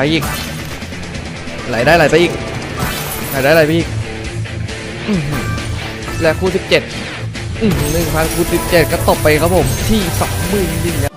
ไปอีก ไหลได้ไหลไปอีก ไหลได้ไหลไปอีกและคู่ 17 1,000คูณ17 ก็ตบไปครับผมที่นดิ้ง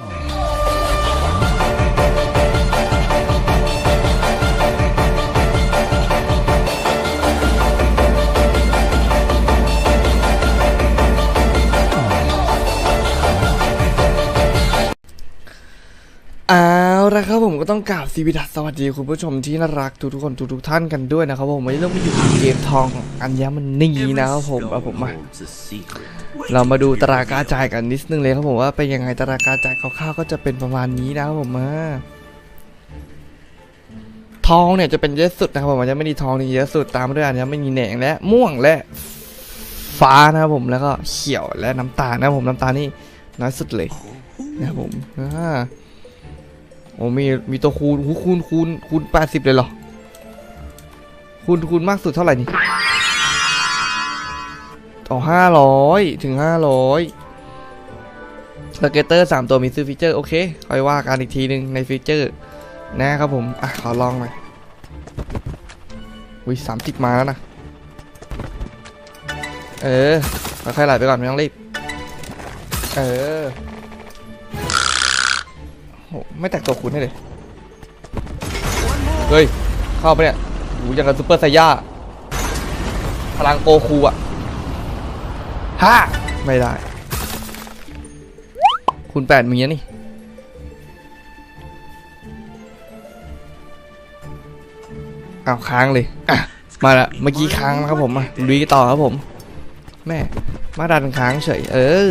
นะครับผมก็ต้องกราบสวีดัสสวัสดีคุณผู้ชมที่น่ารักทุกทุกๆคนทุกทุกๆท่านกันด้วยนะครับผมวันนี้เรามาอยู่ในเกมทองอัญมณีนะครับผมเอาผมมาเรามาดูตารางการจ่ายกันนิดนึงเลยครับผมว่าเป็นยังไงตารางการจ่ายคร่าวๆก็จะเป็นประมาณนี้นะครับผมมาทองเนี่ยจะเป็นเยอะสุดนะครับผมมันจะไม่มีทองนี่เยอะสุดตามมาด้วยอันนี้ไม่มีแหนงและม่วงและฟ้านะครับผมแล้วก็เขียวและน้ำตาลนะครับผมน้ำตาลนี่น้อยสุดเลยนะครับผมอ่า โอ้มีมีตัวคูณหูคูณคูณคูณแปดสิบเลยเหรอ คูณคูณมากสุดเท่าไหร่นี่อ๋อห้าร้อยถึงห้าร้อยสเกตเตอร์สามตัวมีซื้อฟีเจอร์ โอเคค่อยว่ากันอีกทีหนึ่งในฟีเจอร์ นะครับผม อะ ขอลองหน่อยวิสามสิบมาแล้วนะ เออค่อยๆไหลไปก่อนไม่ต้องรีบ เออ โหไม่แตกตัวคุณให้เลย เฮ้ย เข้าไปเนี่ยโหยังกับซูเปอร์ไซย่า พลังโกคูอะห้าไม่ได้ คุณแปดมีอะนี่อ้าวค้างเลยอะมาละเมื่อกี้ค้างนะครับผมมาลุยกันต่อครับผม แม่ มาดันค้างเฉย เออ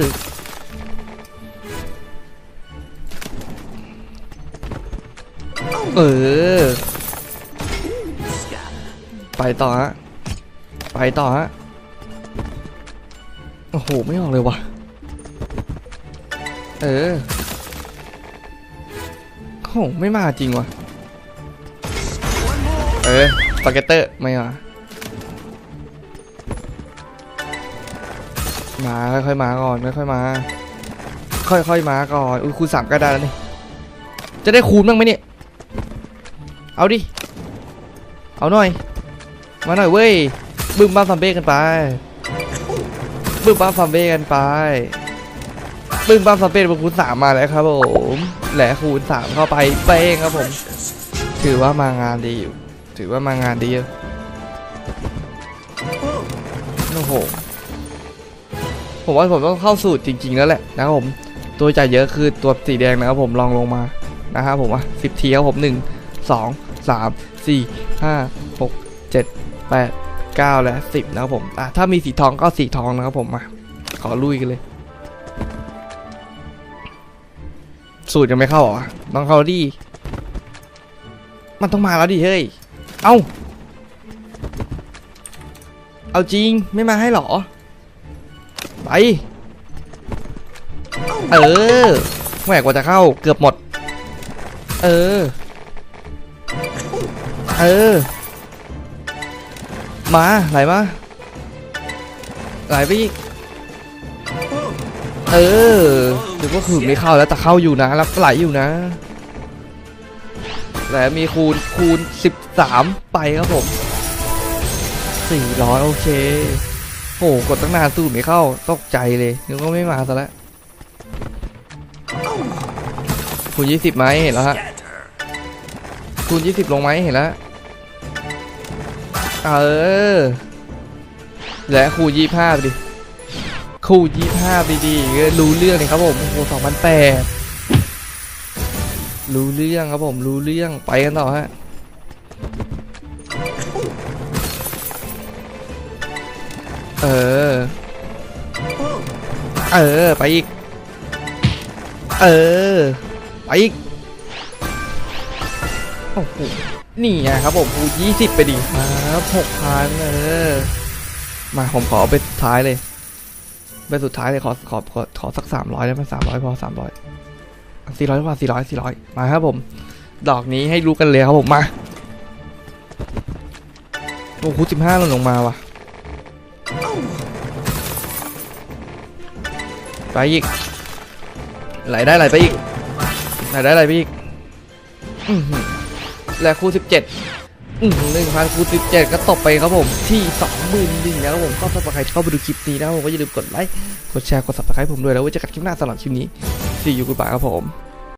เออ ไปต่อฮะ ไปต่อฮะ โอ้โห ไม่ออกเลยว่ะ เออ โอ้โห ไม่มาจริงว่ะ เออสเก็ตเตอร์ ไม่มา มาค่อยๆมาก่อนค่อยๆมา ค่อยๆมาก่อน อุ้ยคูณสามก็ได้แล้วนี่ จะได้คูณบ้างไหมเนี่ย เอาดิ เอาหน่อย มาหน่อยเว้ย บึ้มบ้าซัมเบ้กันไป บึ้มบ้าซัมเบ้กันไป บึ้มบ้าซัมเบ้บนคูณสามมาแล้วครับผมแหละคูณสามเข้าไปเป้งครับผม ถือว่ามางานดีอยู่ ถือว่ามางานดีอยู่โอ้โห ผมว่าผมต้องเข้าสูตรจริง ๆ แล้วแหละนะครับผม ตัวจ่ายเยอะคือตัวสีแดงนะครับผมลองลงมานะครับผมอะสิบทีครับผมหนึ่ง สองสามสี่ห้าหกเจ็ดแปดเก้าและสิบนะครับผมอะถ้ามีสีทองก็สีทองนะครับผมมาขอลุยกันเลย สูตรยังไม่เข้าหรอต้องเข้าดิมันต้องมาแล้วดิเฮ้ย เอ้าเอาจริงไม่มาให้หรอ ไป เออแหวกว่าจะเข้าเกือบหมด เออ เออ มาไหลมาไหลไปอีกเออหรือว่าคือไม่เข้าแล้วแต่เข้าอยู่นะแล้วไหลอยู่นะและมีคูณคูณ 13 ไปครับผม400โอเคโอ้กดตั้งนานสู้ไม่เข้าตกใจเลยนึกว่าไม่มาซะแล้วคูณ 20ไหมเห็นแล้วฮะคูณ 20 ลงไหมเห็นแล้ว เออ และคูณ25ไปดิคูณ25ไปดิก็รู้เรื่องเลยครับผมโอ้โห2008รู้เรื่องครับผมรู้เรื่องไปกันต่อฮะเออ เออ ไปอีก เออ ไปอีก โอ้โห นี่ไงครับผมคูยี่สิบไปดิครับหกพันเออ มาผมขอไปสุดท้ายเลย ไปสุดท้ายเลยขอขอขอขอสักสามร้อยได้ไหมสามร้อยพอสามร้อยสี่ร้อยกว่าสี่ร้อยสี่ร้อยมาครับผม ดอกนี้ให้รู้กันเลยครับผมมาโอ้โหสิบห้าลงมาว่ะไปอีก ไหลได้ไหลไปอีก ไหลได้ไหลไปอีกอ และคูณสิบเจ็ดหนึ่งพันคูณสิบเจ็ดก็ตกไปครับผมที่สองหมื่นหนึ่งนะครับผมก็สำหรับใครเข้าไปดูคลิปนี้นะผมก็อย่าลืมกดไลค์กดแชร์กดซับสไครต์ผมด้วยแล้วไว้เจอกันคลิปหน้าสำหรับคลิปนี้สี่ยูกูบายครับผม